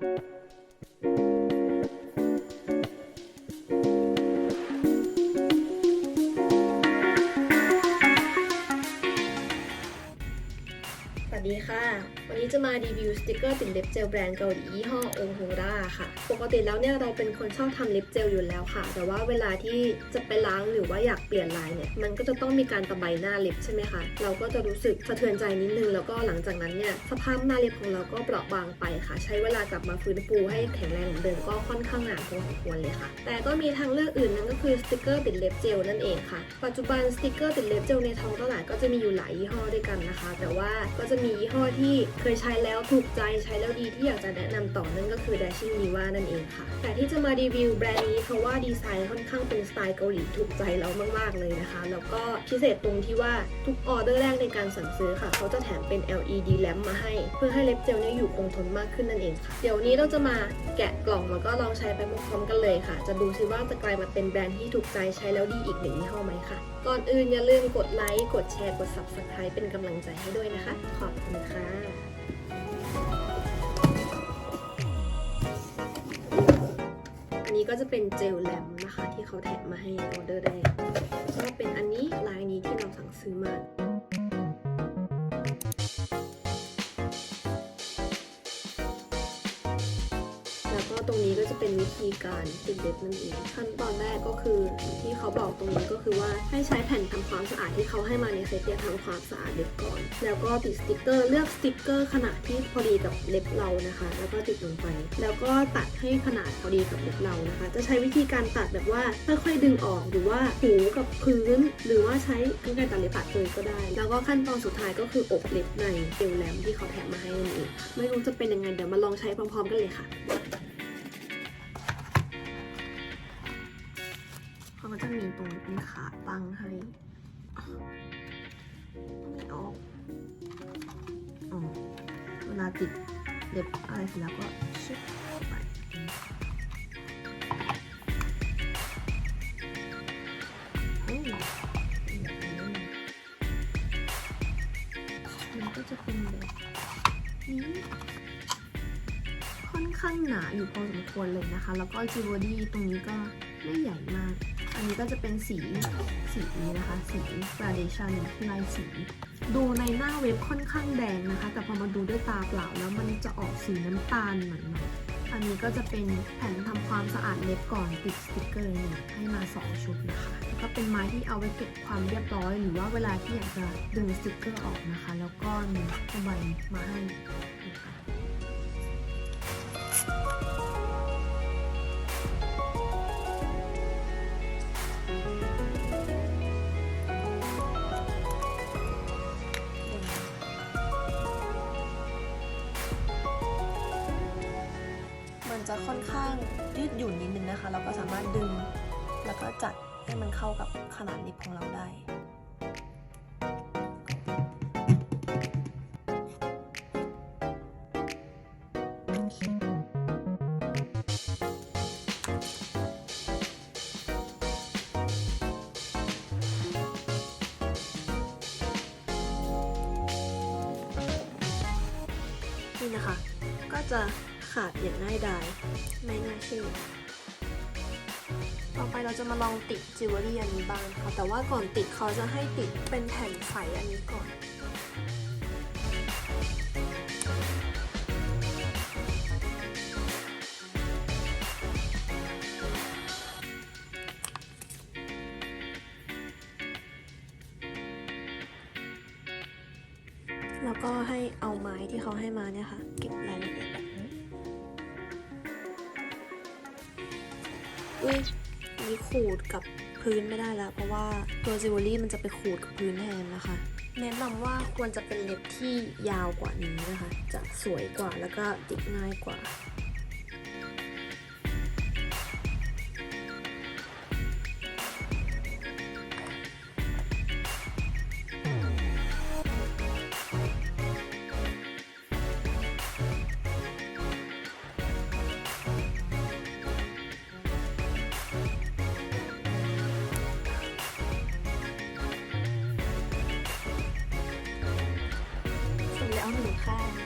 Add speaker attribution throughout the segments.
Speaker 1: Thank you. สวัสดีค่ะ วันนี้จะมารีวิวสติกเกอร์ติดเล็บเจลแบรนด์เกาหลียี่ห้อโอโฮราค่ะ ปกติแล้วเนี่ยเราเป็นคนชอบทำเล็บเจลอยู่แล้วค่ะ แต่ว่าเวลาที่จะไปล้างหรือว่าอยากเปลี่ยนลายเนี่ย มันก็จะต้องมีการตะไบหน้าเล็บใช่ไหมคะ เราก็จะรู้สึกสะเทือนใจนิดนึง แล้วก็หลังจากนั้นเนี่ยสภาพหน้าเล็บของเราก็เปราะบางไปค่ะ ใช้เวลากลับมาฟื้นฟูให้แข็งแรงเหมือนเดิมก็ค่อนข้างหนาพอสมควรเลยค่ะ แต่ก็มีทางเลือกอื่นนั่นก็คือสติกเกอร์ติดเล็บเจลนั่นเองค่ะ ปัจจุบันสติกเกอร์ติดเล็บเจลในท้องตลาดก็จะมีอยู่หลายยี่ห้อด้วยกันนะคะ แต่ว่าก็จะมียี่ห้อที่เคยใช้แล้วถูกใจใช้แล้วดีที่อยากจะแนะนำต่อนั่นก็คือ Dashing Niva นั่นเองค่ะ แต่ที่จะมารีวิวแบรนด์นี้เพราะว่าดีไซน์ค่อนข้างเป็นสไตล์เกาหลีถูกใจเรามาก ๆ เลยนะคะ แล้วก็พิเศษตรงที่ว่าทุกออเดอร์แรกในการสั่งซื้อค่ะ เขาจะแถมเป็น LED lamp มาให้ เพื่อให้เล็บเจลเนี่ยอยู่คงทนมากขึ้นนั่นเองค่ะ เดี๋ยวนี้เราจะมาแกะกล่องแล้วก็ลองใช้ไปพร้อมๆกันเลยค่ะ จะดูซิว่าจะกลายมาเป็นแบรนด์ที่ถูกใจใช้แล้วดีอีกหนึ่งยี่ห้อไหมค่ะ ก่อนอื่นอย่าลืมกดไลค์กดแชร์กด subscribe เป็นกำลังใจให้ด้วยนะคะขอบคุณค่ะอันนี้ก็จะเป็นเจลแลมนะคะ ที่เขาแถมมาให้ออเดอร์แรกก็เป็นอันนี้ลายนี้ที่เราสั่งซื้อมา แล้วก็ตรงนี้ก็จะเป็นวิธีการติดเล็บนั่นเองขั้นตอนแรกก็คือที่เขาบอกตรงนี้ก็คือว่าให้ใช้แผ่นทำความสะอาดที่เขาให้มาในเซตเนี่ยทำความสะอาดเล็บก่อน แล้วก็ติดสติกเกอร์เลือกสติกเกอร์ขนาดที่พอดีกับเล็บเรานะคะ แล้วก็ติดลงไป แล้วก็ตัดให้ขนาดพอดีกับเล็บเรานะคะ จะใช้วิธีการตัดแบบว่าค่อยๆดึงออกหรือว่าหูกับพื้น หรือว่าใช้กรรไกรตัดเล็บปัดเลยก็ได้ แล้วก็ขั้นตอนสุดท้ายก็คืออบเล็บในเจลแลมที่เขาแถมมาให้นั่นเองไม่รู้จะเป็นยังไงเดี๋ยวมาลองใช้พร้อมๆกันเลยค่ะ เขาก็จะมีตรงนี้ขาตั้งให้ไม่ออกอ๋อเวลาติดเล็บอะไรเสร็จแล้วก็ชิบไปมันก็จะเป็นแบบนี้ค่อนข้างหนาอยู่พอสมควรเลยนะคะ แล้วก็จิวเวลรี่ตรงนี้ก็ ไม่ใหญ่มาก อันนี้ก็จะเป็นสีสีนี้นะคะ สี gradation ลายสี ดูในหน้าเว็บค่อนข้างแดงนะคะ แต่พอมาดูด้วยตาเปล่าแล้วมันจะออกสีน้ำตาลหน่อยๆอันนี้ก็จะเป็นแผ่นทำความสะอาดเล็บก่อนติดสติกเกอร์เนี่ยให้มา 2 ชุดนะคะแล้วก็เป็นไม้ที่เอาไว้เก็บความเรียบร้อย หรือว่าเวลาที่อยากจะดึงสติกเกอร์ออกนะคะ แล้วก็มีใบมาให้ จะค่อนข้างยืดหยุ่นนิดนึงนะคะ เราก็สามารถดึงแล้วก็จัดให้มันเข้ากับขนาดเล็บของเราได้นี่นะคะ ก็จะ ขาดอย่างง่ายดายไม่น่าเชื่อ ต่อไปเราจะมาลองติดจิวเวลรี่อันนี้บ้างนะคะแต่ว่าก่อนติดเขาจะให้ติดเป็นแผ่นใสอันนี้ก่อนแล้วก็ให้เอาไม้ที่เขาให้มาเนี่ยค่ะ เก็บรายละเอียด อุ้ยนนี้ขูดกับพื้นไม่ได้แล้ว เพราะว่าตัวจิวเวลรี่มันจะไปขูดกับพื้นแทนนะคะ แนะนำว่าควรจะเป็นเล็บที่ยาวกว่านี้นะคะ จะสวยกว่าแล้วก็ติดง่ายกว่า เสร็จแล้วหนึ่ง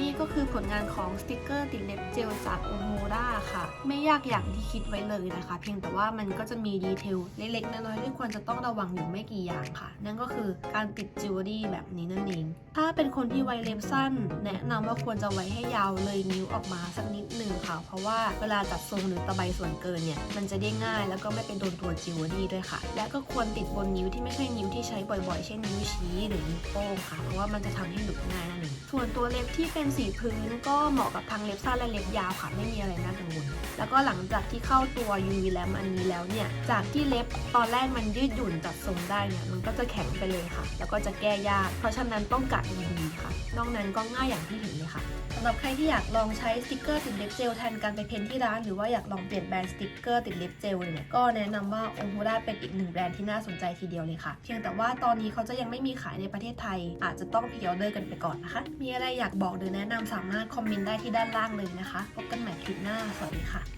Speaker 1: นี่ก็คือผลงานของสติกเกอร์ติดเล็บเจลจากโอโมราค่ะ ไม่ยากอย่างที่คิดไว้เลยนะคะ เพียงแต่ว่ามันก็จะมีดีเทลเล็กๆน้อยๆที่ควรจะต้องระวังอยู่ไม่กี่อย่างค่ะ นั่นก็คือการติดจิวเวลรี่แบบนี้นั่นเอง ถ้าเป็นคนที่ไว้เล็บสั้น แนะนำว่าควรจะไว้ให้ยาวเลยนิ้วออกมาสักนิดหนึ่งค่ะ เพราะว่าเวลาจัดทรงหรือตะไบส่วนเกินเนี่ยมันจะได้ง่ายแล้วก็ไม่เป็นโดนตัวจิวเวลรี่ด้วยค่ะ และก็ควรติดบนนิ้วที่ไม่ใช่นิ้วที่ใช้บ่อยๆ เช่นนิ้วชี้หรือนิ้วโป้งค่ะ เพราะว่ามันจะทำให้หลุดง่ายนั่นเอง ส่วนตัวเล็บที่เป็นสีพื้นก็เหมาะกับทั้งเล็บสั้นและเล็บยาวค่ะไม่มีอะไรน่ากังวลแล้วก็หลังจากที่เข้าตัว UV แลมอันนี้แล้วเนี่ย จากที่เล็บตอนแรกมันยืดหยุ่นจัดทรงได้เนี่ยมันก็จะแข็งไปเลยค่ะ แล้วก็จะแก้ยาก เพราะฉะนั้นต้องกัดดีๆค่ะ นอกนั้นก็ง่ายอย่างที่เห็นเลยค่ะ สำหรับใครที่อยากลองใช้สติกเกอร์ติดเล็บเจลแทนการไปเพ้นที่ร้านหรือว่าอยากลองเปลี่ยนแบรนด์สติกเกอร์ติดเล็บเจลเนี่ยก็แนะนำว่าองคูราเป็นอีกหนึ่งแบรนด์ที่น่าสนใจทีเดียวเลยค่ะ เพียงแต่ว่าตอนนี้เขาจะยังไม่มีขายในประเทศไทย อาจจะต้องพรีออเดอร์กันไปก่อนนะคะ มีอะไรอยากบอกหรือแนะนำสามารถคอมเมนต์ได้ที่ด้านล่างเลยนะคะ พบกันใหม่คลิปหน้า สวัสดีค่ะ